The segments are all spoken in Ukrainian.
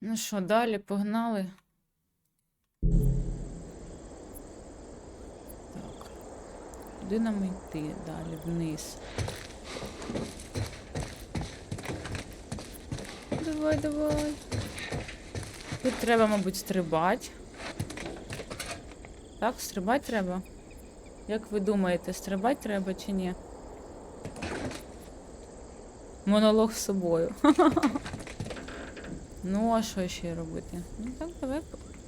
Ну що, далі погнали. Так. Куди нам йти далі вниз? Давай, давай. Тут треба, мабуть, стрибати. Так, стрибати треба. Як ви думаєте, стрибати треба чи ні? Монолог з собою. Ну, а що ще робити? Ну так, давай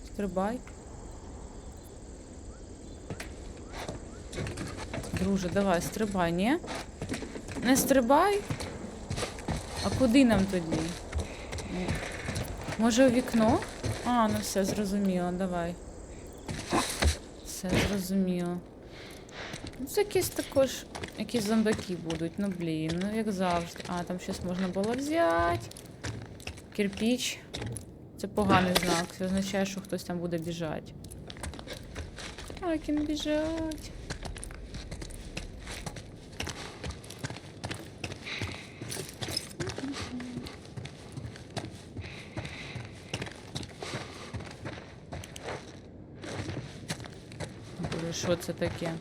стрибай. Друже, давай, стрибай, ні? Не стрибай? А куди нам тоді? Може у вікно? А, ну все, зрозуміло, давай. Все зрозуміло. Ну, це якісь також якісь зомбаки будуть, ну блін, ну як завжди. А, там щось можна було взяти. Кирпіч. Це поганий знак. Це означає, що хтось там буде біжати. Як він біжать. Що це таке?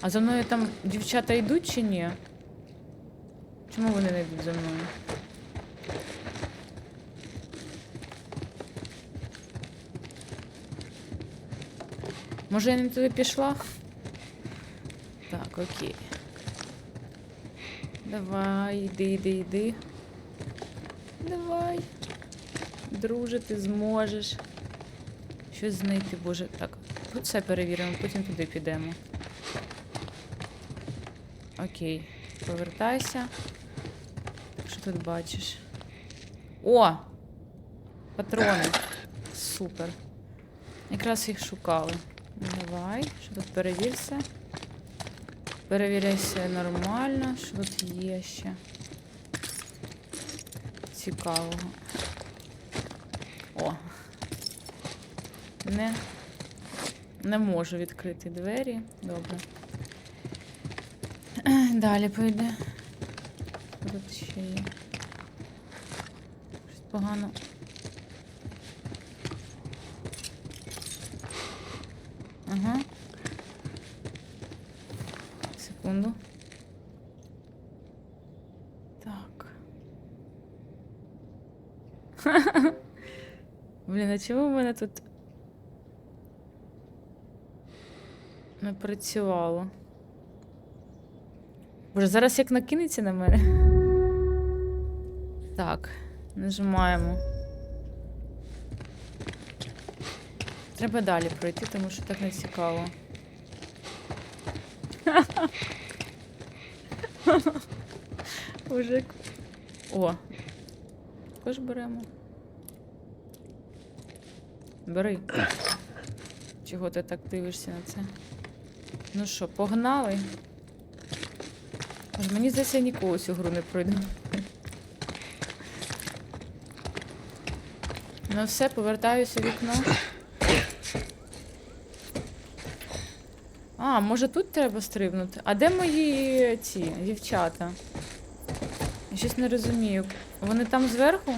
А за мною там дівчата йдуть чи ні? Чому вони не йдуть за мною? Може я не туди пішла? Так, окей. Давай, йди, йди, йди. Давай. Друже, ти зможеш. Щось знайти, боже. Так, тут все перевіримо, потім туди підемо. Окей, повертайся. Тут бачиш? О! Патрони. Супер. Якраз їх шукали. Давай, що тут перевірся. Перевіряй все нормально. Що тут є ще? Цікавого. О. Не. Не можу відкрити двері. Добре. Далі пойде. Тут ще є. Щось погано. Ага. Секунду. Так. Блін, а чому в мене тут не працювало? Боже, зараз як накинеться на мене. Так, нажимаємо. Треба далі пройти, тому що так не цікаво. Боже. О! Також беремо. Бери. Чого ти так дивишся на це? Ну що, погнали? Аж мені здається, я ніколи цю гру не пройду. Ну все, повертаюся в вікно. А, може тут треба стрибнути? А де мої ці дівчата? Я щось не розумію. Вони там зверху?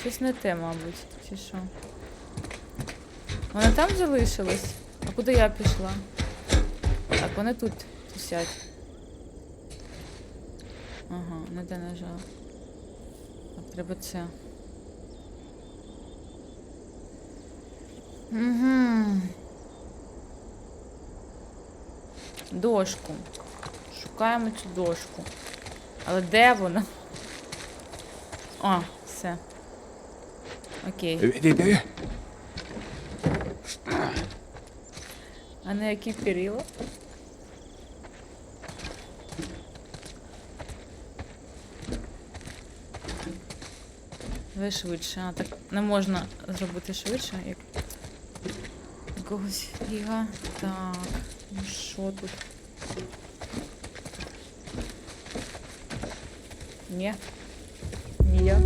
Щось не те, мабуть, чи що? Вони там залишились? А куди я пішла? Так, вони тут тусять. Ага, не те нажала. Так, треба це. Угу. Дошку. Шукаємо цю дошку. Але де вона? А, все. Окей. А на які перила? Давай швидше. А, так не можна зробити швидше, як якогось фіга. Так, ну що тут? Ні. Ні я.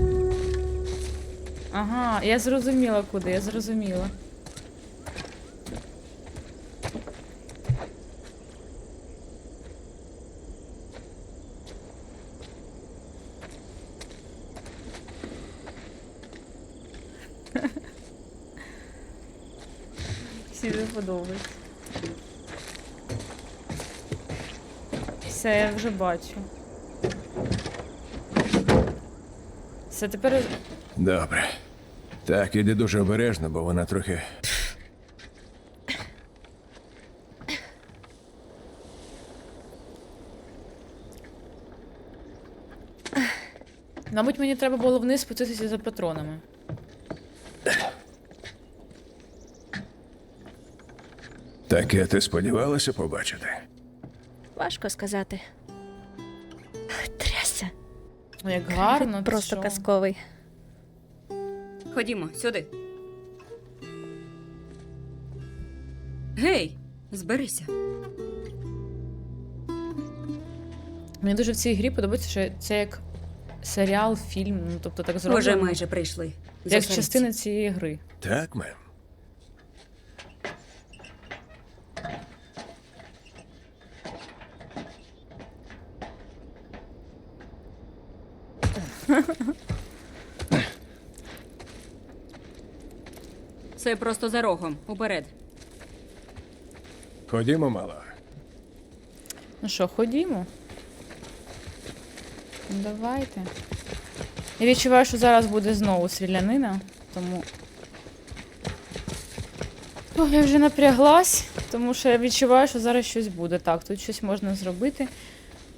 Ага, я зрозуміла куди, я зрозуміла. Подобається. Все, я вже бачу. Все, тепер Добре. Так, іди дуже обережно, бо вона трохи. Мабуть, мені треба було вниз спуститися за патронами. Таке ти сподівалася побачити? Важко сказати. Трясся. О, Як гарно. Просто що? казковий. Ходімо, сюди. Гей, зберися. Мені дуже в цій грі подобається, що це як серіал, фільм, ну тобто так зроблено. Вже майже прийшли. Як частина цієї гри. Так, мем. Це просто за рогом. Уперед. Ходімо, мало. Ну що, ходімо. Давайте. Я відчуваю, що зараз буде знову стрілянина, тому. Ох, я вже напряглась, тому що я відчуваю, що зараз щось буде. Так, тут щось можна зробити.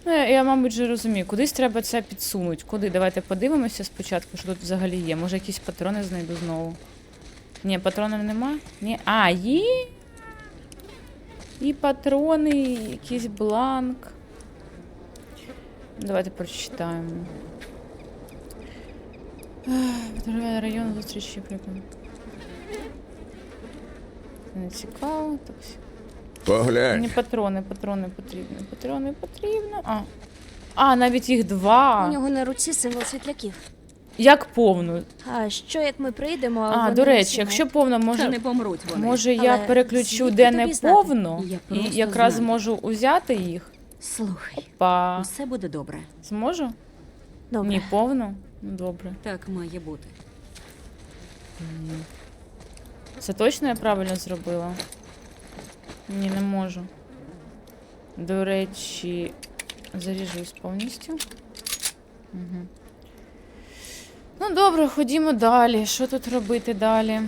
Ну, я, мабуть, вже розумію, кудись треба це підсунути. Куди? Давайте подивимося спочатку, що тут взагалі є. Може, якісь патрони знайду знову. Ні, патронів нема? Ні. А, є. І патрони, і якийсь бланк. Давайте прочитаємо. Район зустрічі прикольно. Не цікаво. Так. Поглянь. Мені патрони, патрони потрібні. Патрони потрібно. А. А, навіть їх два. У нього на руці символ світляків. Як повну. А що як ми прийдемо? А, А, вони до речі, всі якщо повно, Та може. не помруть вони. Може я Але переключу, звідки де тобі не знати? повно, Я і просто якраз знаю. зможу узяти їх. Слухай, Па. усе буде добре. Зможу? Добре. Ні, повно? Ну, добре. Так має бути. Це точно я правильно зробила? Ні, не можу. До речі, заріжусь повністю. Угу. Ну, добре, ходімо далі. Що тут робити далі?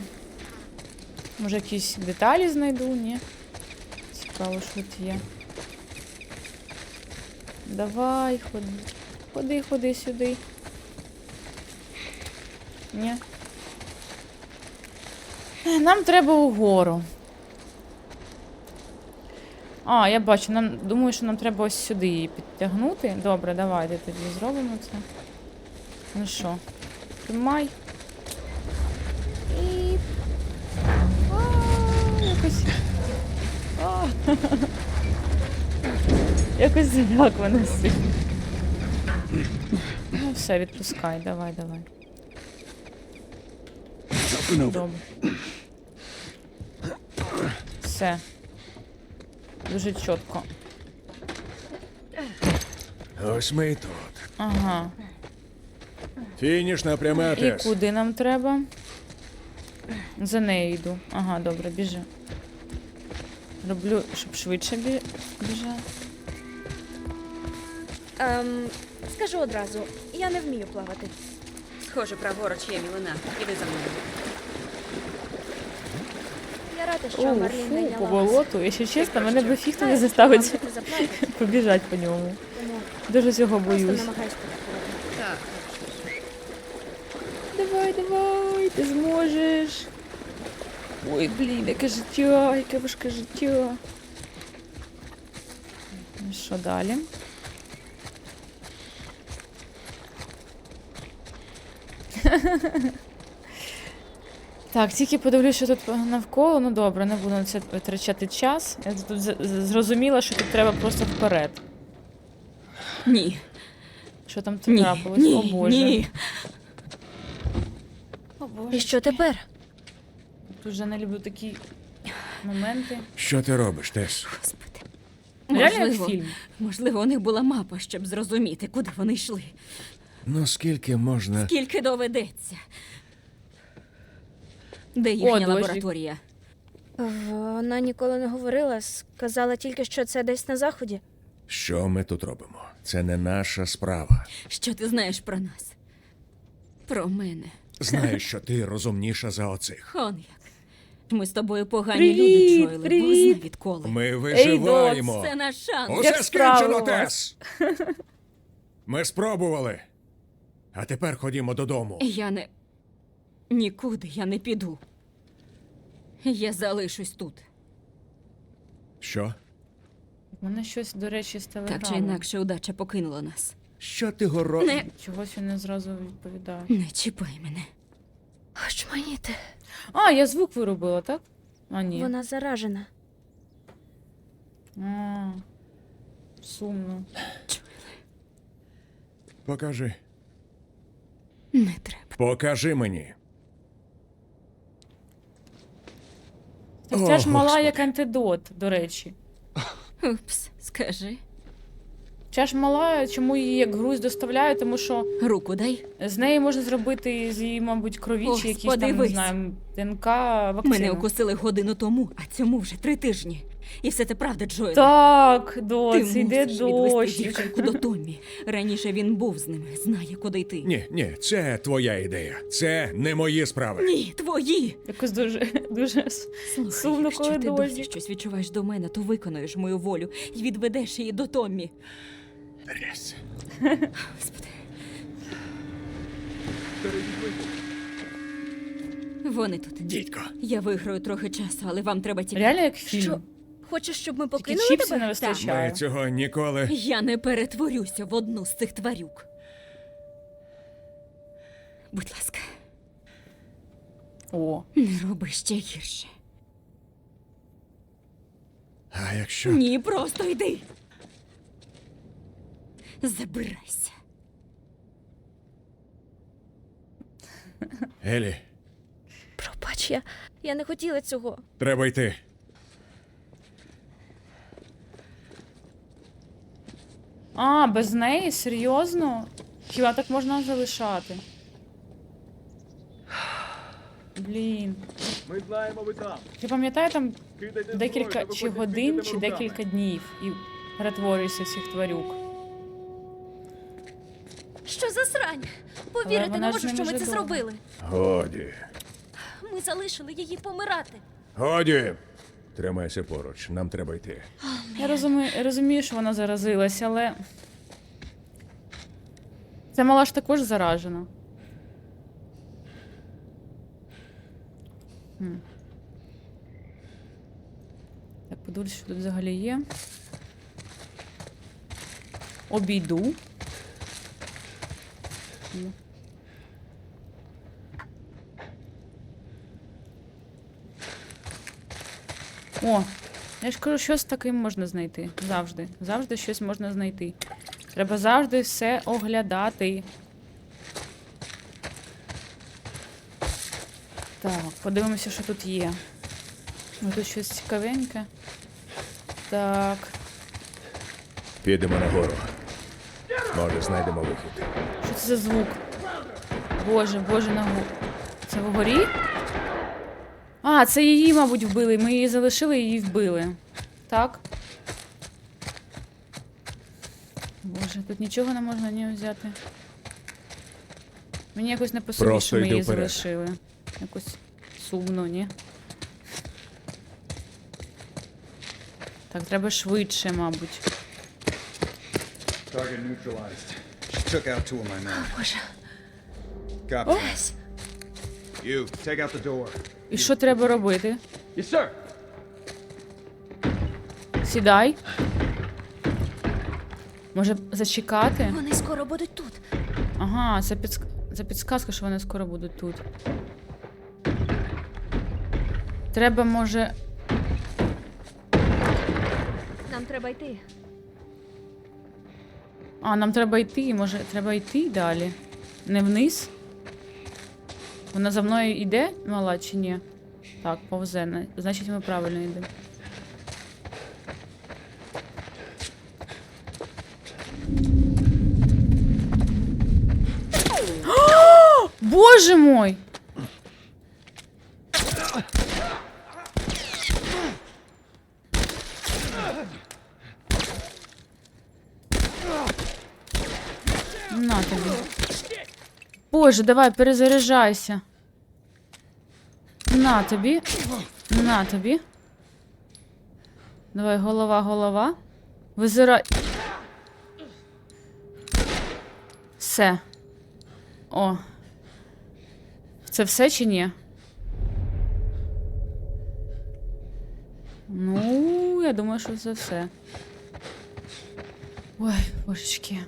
Може, якісь деталі знайду, ні? Цікаво, що тут є. Давай, ходи. Ходи, ходи сюди. Ні. Нам треба угору. А, я бачу, нам думаю, що нам треба ось сюди її підтягнути. Добре, давайте тоді зробимо це. Ну що, тримай. І. А, Якось. А. Якось заляк мене сильно. Ну все, відпускай, давай, давай. Добре. Все. Дуже чітко. Ось ми і тут. Ага. Фінішна пряма І Тес. куди нам треба? За нею йду. Ага, добре, біжи. Роблю, щоб швидше бі... біжав. Ем, скажу одразу, я не вмію плавати. Схоже, праворуч є мілина. Іди за мною. Я рада, що фу, по болоту. Якщо чесно, мене би фіг не заставить побіжати по ньому. Дуже цього боюсь. Давай, давай, ти зможеш. Ой, блін, яке життя, яке важке життя. Ну, Що далі? Так, тільки подивлюсь, що тут навколо. Ну добре, не буду на це витрачати час. Я тут зрозуміла, що тут треба просто вперед. Ні. Що там Ні. трапилось? Ні. О Боже. Ні. О Боже. І що тепер? Дуже не люблю такі моменти. Що ти робиш, Тес? Господи. Реально як Можливо, фільм. можливо, у них була мапа, щоб зрозуміти, куди вони йшли. Ну скільки можна. Скільки доведеться. Де їхня дощик. лабораторія? Вона ніколи не говорила, сказала тільки, що це десь на заході. Що ми тут робимо? Це не наша справа. Що ти знаєш про нас? Про мене. Знаю, що ти розумніша за оцих. Он як. Ми з тобою погані Привіт, люди, привіт. бо зна відколи. Ми виживаємо. Це наш шанс. Усе Як скінчено, у Тес! Ми спробували. А тепер ходімо додому. Я не. Нікуди я не піду. Я залишусь тут. Що? Мене щось, до речі, з телеграмом. Так чи інакше, удача покинула нас. Що ти горо... Не, Чогось він не зразу відповідає. не чіпай мене. Очманіти. А, я звук виробила, так? А, ні. Вона заражена. А, сумно. Покажи. Не треба. Покажи мені. Це О, ж мала Господи. як антидот, до речі. Упс, скажи. Ця ж мала, чому її як груз доставляю, тому що Руку дай. з неї можна зробити з її, мабуть, крові чи якісь там, не Подивись. знаю, ДНК вакцину. Мене укусили годину тому, а цьому вже три тижні. І все це правда, Джоеле. Так, Ти доць, йде мусиш відвести дощ. дівчинку до Томмі. Раніше він був з ними, знає, куди йти. Ні, ні, це твоя ідея. Це не мої справи. Ні, твої. Якось дуже, дуже с- Слухай, Сумно, якщо коли ти дощ. досі щось відчуваєш до мене, то виконуєш мою волю і відведеш її до Томмі. Трес. Господи. Вони тут. Дідько. Я виграю трохи часу, але вам треба тікати. Реально як фільм. Що? Хочеш, щоб ми покинули чіпсів тебе? не Ми цього ніколи. Я не перетворюся в одну з цих тварюк. Будь ласка, О, не роби ще гірше. А якщо. Ні, просто йди. Забирайся. Елі, Пробач, я, я не хотіла цього. треба йти. А, без неї? Серйозно? Хіба так можна залишати? Блін. Ми знаємо, ви там. Я пам'ятаю там Кидайте зброю, декілька та чи годин, чи руками. декілька днів і перетворююся в цих тварюк. Що за срань? Повірити вона не ж можу, не що ми може це зробили. Годі. Ми залишили її помирати. Годі. Тримайся поруч, нам треба йти. Я розумію, розумію, що вона заразилась, але. Ця мала ж також заражена. Хм. Так, подивлюсь, що тут взагалі є. Обійду. О, я ж кажу, щось таким можна знайти. Завжди. Завжди щось можна знайти. Треба завжди все оглядати. Так, подивимося, що тут є. Тут щось цікавеньке. Так. Підемо нагору. Може, знайдемо вихід. Що це за звук? Боже, боже, на го- Це вгорі? А, це її, мабуть, вбили. Ми її залишили і її вбили. Так? Боже, тут нічого не можна ні взяти. Мені якось не по собі, Просто що ми її вперед. залишили. Якось сумно, ні? Так, треба швидше, мабуть. Target neutralized. She took out two of my men. Боже. Copy. Ось. You, take out the door. І що треба робити? Yes, sir. Сідай. Може зачекати? Вони скоро будуть тут. Ага, це, підск... це підсказка, що вони скоро будуть тут. Треба, може. Нам треба йти. А, нам треба йти, може, треба йти далі. Не вниз? Вона за мною йде, мала чи ні? Так, повзе. Значить, ми правильно йдемо. Боже мой! На тобі. Боже, давай, перезаряджайся. На тобі. На тобі. Давай, голова, голова. Визирай. Все. О. Це все чи ні? Ну, я думаю, що це все. Ой, божечки.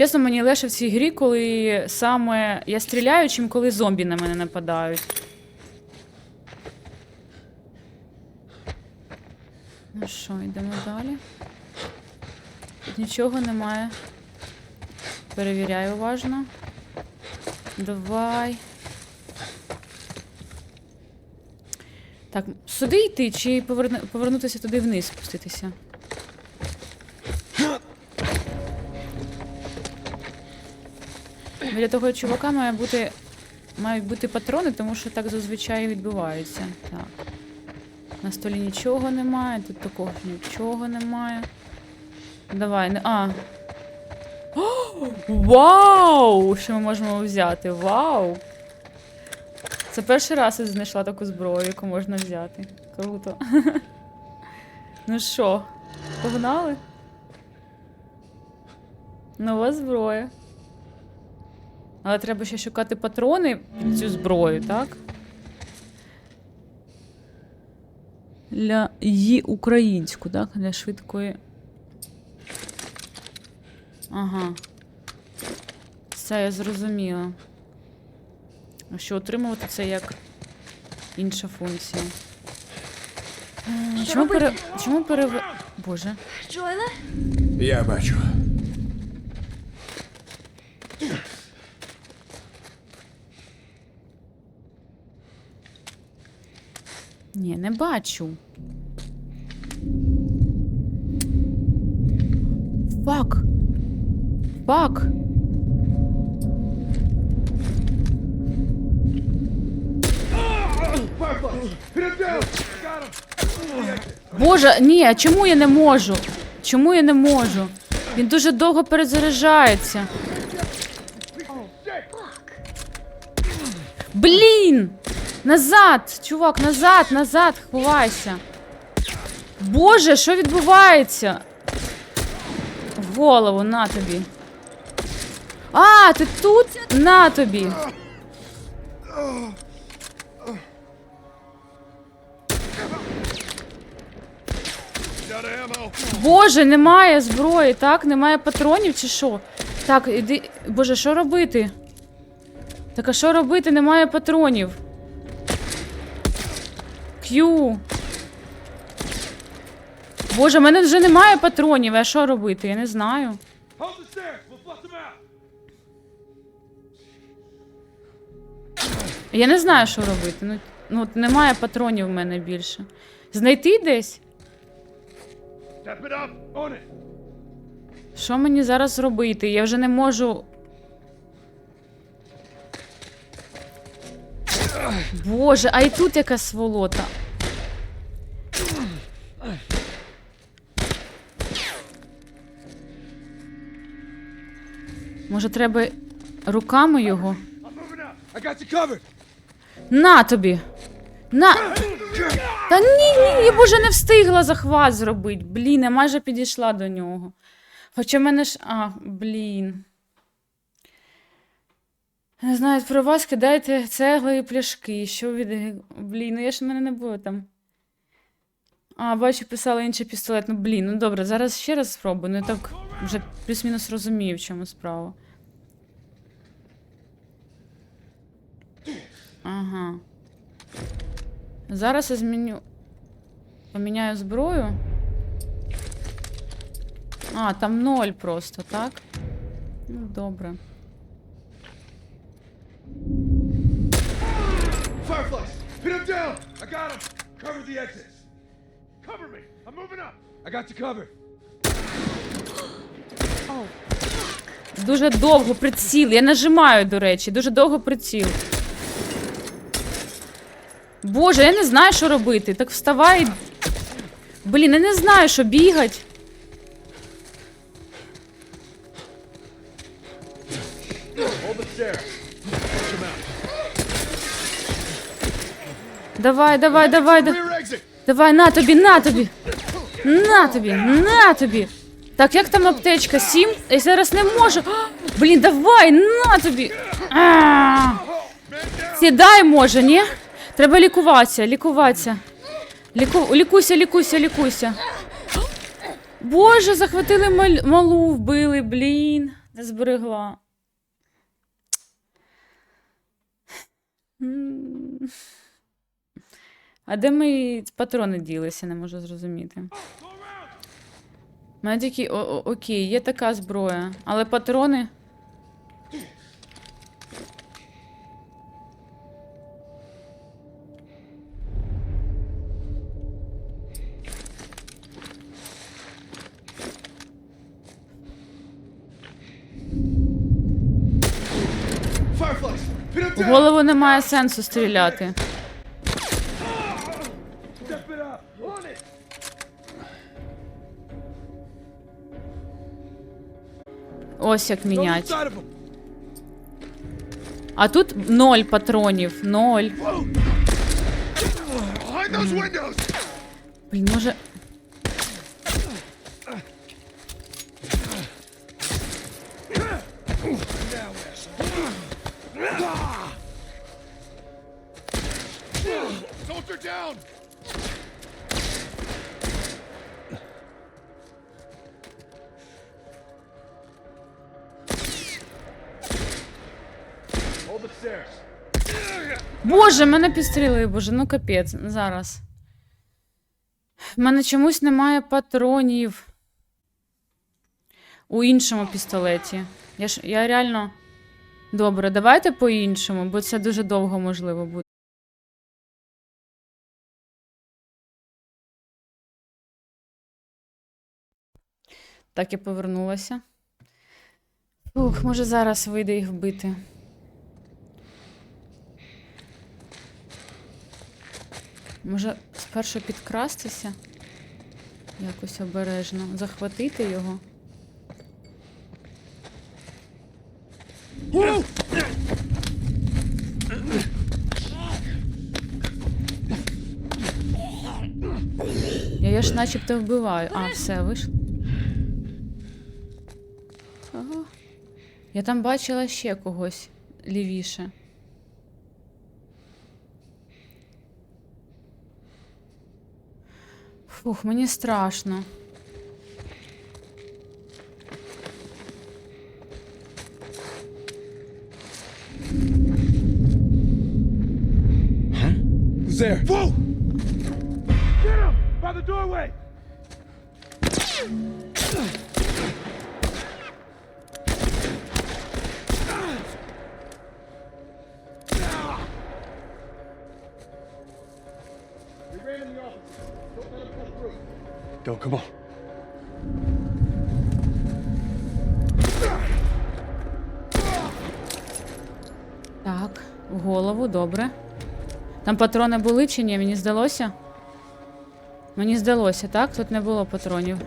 Чесно, мені легше в цій грі, коли саме я стріляю, чим коли зомбі на мене нападають. Ну що, йдемо далі. Тут нічого немає. Перевіряю уважно. Давай. Так, сюди йти чи поверну- повернутися туди вниз, спуститися? Біля того чувака має бути, мають бути патрони, тому що так зазвичай відбувається. Так. На столі нічого немає, тут такого нічого немає. Давай, не. А. О, вау! Що ми можемо взяти? Вау! Це перший раз я знайшла таку зброю, яку можна взяти. Круто. ну що, погнали? Нова зброя. Але треба ще шукати патрони під цю зброю, так? Для її українську, так? Для швидкої. Ага. Все, я зрозуміла. А що отримувати це як інша функція. Що Чому пере... Чому перев... Боже. Джоеле? Я бачу. Ні, не бачу. Фак. Фак. Боже, ні, а чому я не можу? Чому я не можу? Він дуже довго перезаряджається. Блін! Назад! Чувак, назад, назад, ховайся. Боже, що відбувається? В голову, на тобі. А, ти тут? На тобі. Боже, немає зброї, так? Немає патронів чи що? Так, іди. Боже, що робити? Так а що робити? Немає патронів. К'ю. Боже, в мене вже немає патронів. А що робити? Я не знаю. Я не знаю, що робити. Ну, ну от немає патронів в мене більше. Знайти десь? Що мені зараз робити? Я вже не можу. Боже, а і тут яка сволота. Може, треба руками його? На тобі! На! Та ні, ні, я боже не встигла захват зробити. Блін, я майже підійшла до нього. Хоча мене ж. А, блін. Не знаю, про вас кидайте цегли і пляшки. Що від. Блін, ну я ж в мене не було там. А, бачу, писала інший пістолет. Ну, блін, ну добре, зараз ще раз спробую. Ну я так вже плюс-мінус розумію, в чому справа. Ага. Зараз я зміню. Поміняю зброю. А, там ноль просто, так? Ну, добре. Fireflies. Pin him down. I got him. Cover the exits. Cover me. I'm moving up. I got you covered. Дуже довго приціл. Я нажимаю, до речі, дуже довго приціл. Боже, я не знаю, що робити. Так вставай. Блін, я не знаю, що бігать. stairs. Push him out. Давай, давай, давай, да- Rear exit. давай, на тобі, на тобі. На тобі, на тобі. Так, як там аптечка? Сім? Я зараз не можу. Блін, давай, на тобі. Сідай, може, ні? Треба лікуватися, лікуватися. Ліку... Лікуйся, лікуйся, лікуйся. Боже, захватили маль... малу, вбили, блін. Не зберегла. А де мої патрони ділися, не можу зрозуміти. Мене тільки о- о- окей, є така зброя, але патрони. В голову немає сенсу стріляти. Ось як Go мінять. inside of him. А тут ноль патронів, ноль. Behind those windows. Блін, може. Soldier down. Боже, мене підстрілили, боже, ну капець, зараз. В мене чомусь немає патронів. У іншому пістолеті. Я ж я реально. Добре, давайте по-іншому, бо це дуже довго можливо буде. Так, я повернулася. Ух, може зараз вийде їх вбити. Може, спершу підкрастися? Якось обережно. Захватити його. Я, ж начебто вбиваю. А, все, вийшло. Я там бачила ще когось лівіше. Фух, мені страшно. There? Whoa! Get him! By the doorway! Go, come on. Так, в голову, добре. Там патрони були чи ні? Мені здалося? Мені здалося, так? Тут не було патронів.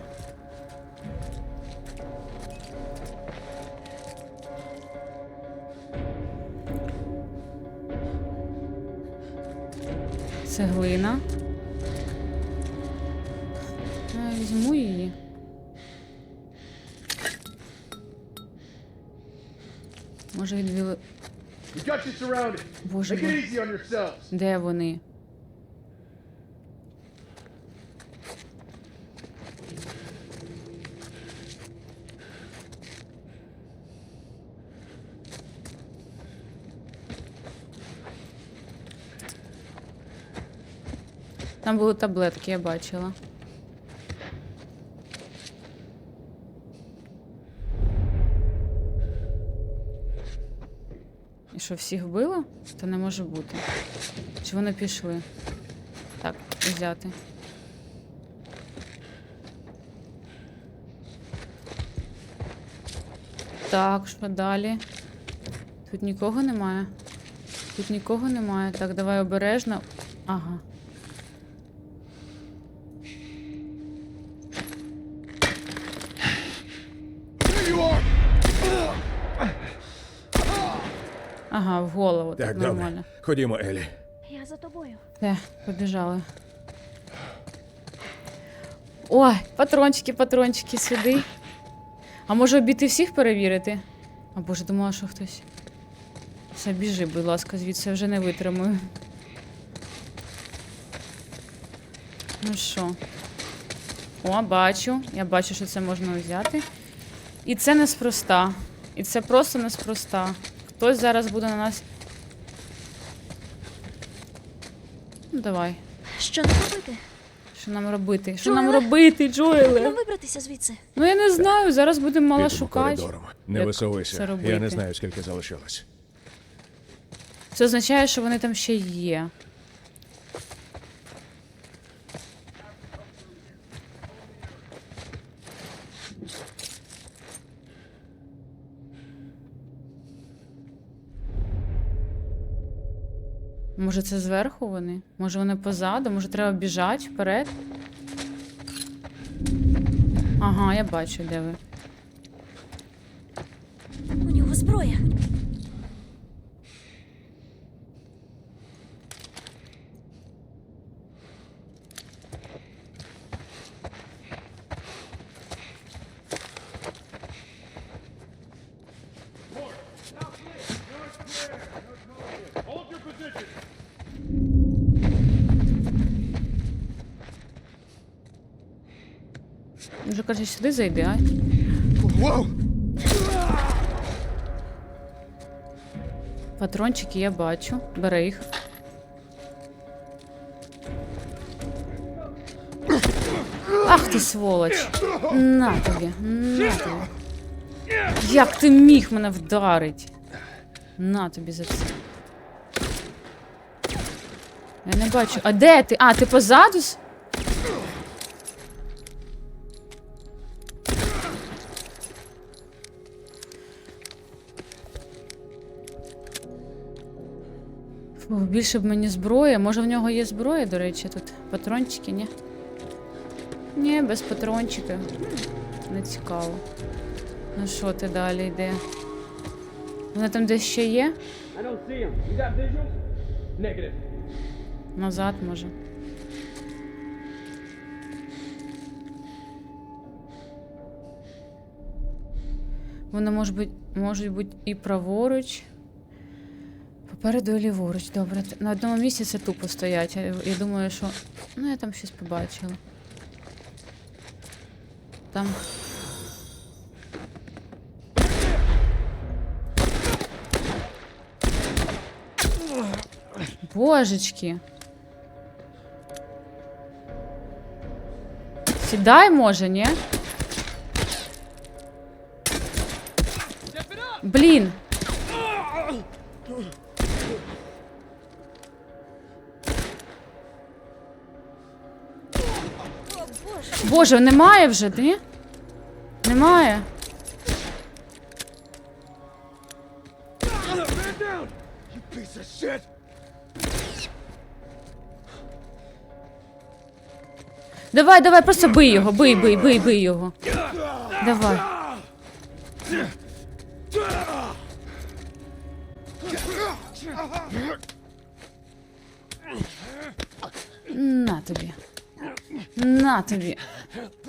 Цеглина. Візьму її. Може відвіли. Боже yourselves. Де вони? Там були таблетки, я бачила. Що, всіх вбило? Це не може бути. Чи вони пішли? Так, взяти. Так, що далі? Тут нікого немає. Тут нікого немає. Так, давай обережно. Ага. Ага, в голову. Так, Так, нормально. Ходімо, Елі. Я за тобою. Те, побіжали. Ой, патрончики, патрончики сюди. А може обійти всіх перевірити? А боже, думала, що хтось. Все, біжи, будь ласка, звідси я вже не витримую. Ну що? О, бачу. Я бачу, що це можна взяти. І це неспроста. І це просто неспроста. Хтось зараз буде на нас. Ну, давай. Що нам робити? Що нам робити? Що Джоеле? нам робити, Джоеле? Нам вибратися звідси. Ну я не знаю, зараз будемо мала Підемо шукати. коридором. Не Як висовуйся. це робити? Я не знаю, скільки залишилось. Це означає, що вони там ще є. Може, це зверху вони? Може вони позаду? Може треба біжати вперед? Ага, я бачу, де ви. У нього зброя. Може, сюди зайди, а? Патрончики я бачу. Бери їх. Ах ти сволоч. На тобі, на тобі. Як ти міг мене вдарить? На тобі за це. Я не бачу. А де ти? А, ти позаду? Більше б мені зброя. Може в нього є зброя, до речі, тут патрончики, ні? Ні, без патрончиків. Не цікаво. Ну що ти далі йде? Вони там десь ще є? Назад, може. Вони можуть бути, можуть бути і праворуч. Попереду і ліворуч. Добре. Т- На одному місці це тупо стоять. Я, я думаю, що. Ну, я там щось побачила. Там. Божечки. Сідай, може, ні? Блін. Боже, немає вже, ні? Немає. Давай, давай, просто бий його, бий, бий, бий, бий його. Давай. На тобі. На тобі. Help!